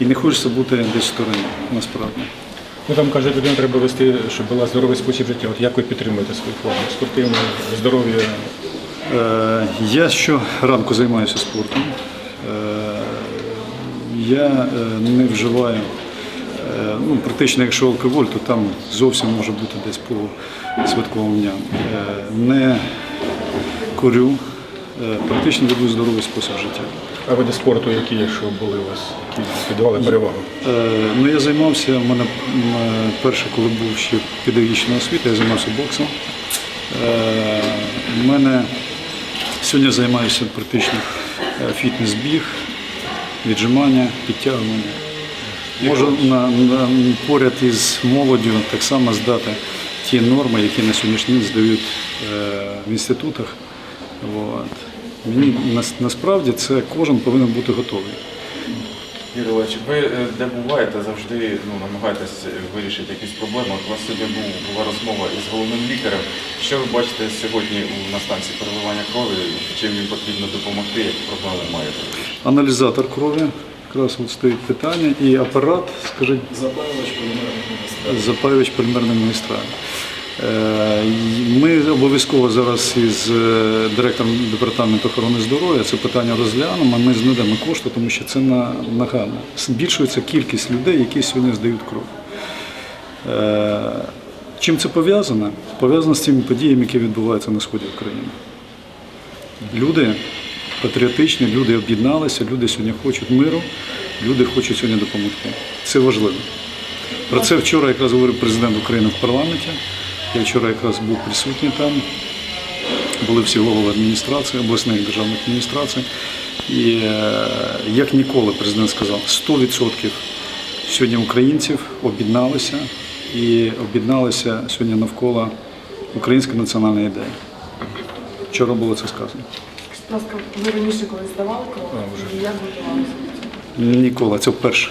І не хочеться бути десь в стороні, насправді. Ну там каже, людина треба вести, щоб була здоровий спосіб життя. От як ви підтримуєте свою форму? Спортивне здоров'я. Е, Я щоранку займаюся спортом. Е, Я е, не вживаю, е, ну, практично, якщо алкоголь, то там зовсім може бути десь по святковим дням. Е, Не курю, практично веду здоровий спосіб життя. А види спорту, які, якщо були у вас, які віддавали перевагу? Е, Ну, я займався, у мене перше, коли був ще педагогічна освіта, я займався боксом. Е, У мене сьогодні займаюся практично е, фітнес-біг, віджимання, підтягування. Можу на, на, поряд із молоддю так само здати ті норми, які на сьогоднішній день здають е, в інститутах. От. Мені насправді це кожен повинен бути готовий. Юрій Олегович, ви е, де буваєте, завжди ну, намагаєтесь вирішити якісь проблеми. От у вас сьогодні був, була розмова із головним лікарем. Що ви бачите сьогодні на станції переливання крові? Чим їм потрібно допомогти, які проблеми маєте? Аналізатор крові, якраз от стоїть питання, і апарат, скажіть, запаювач полімерної магістралі. Е, і Ми обов'язково зараз із е, директором департаменту охорони здоров'я це питання розглянемо. Ми знайдемо кошти, тому що це на- нагально. Збільшується кількість людей, які сьогодні здають кров. Е, Чим це пов'язано? Пов'язано з тими подіями, які відбуваються на сході України. Люди патріотичні, люди об'єдналися, люди сьогодні хочуть миру, люди хочуть сьогодні допомогти. Це важливо. Про це вчора якраз говорив президент України в парламенті. Я вчора якраз був присутній там. Були всі голови адміністрації, обласних державних адміністрацій. І е, як ніколи президент сказав, 100% сьогодні українців об'єдналися і об'єдналися сьогодні навколо української національної ідеї. Вчора було це сказано. Будь ласка, ви раніше коли здавали кров, як готувалися? Ніколи, це вперше.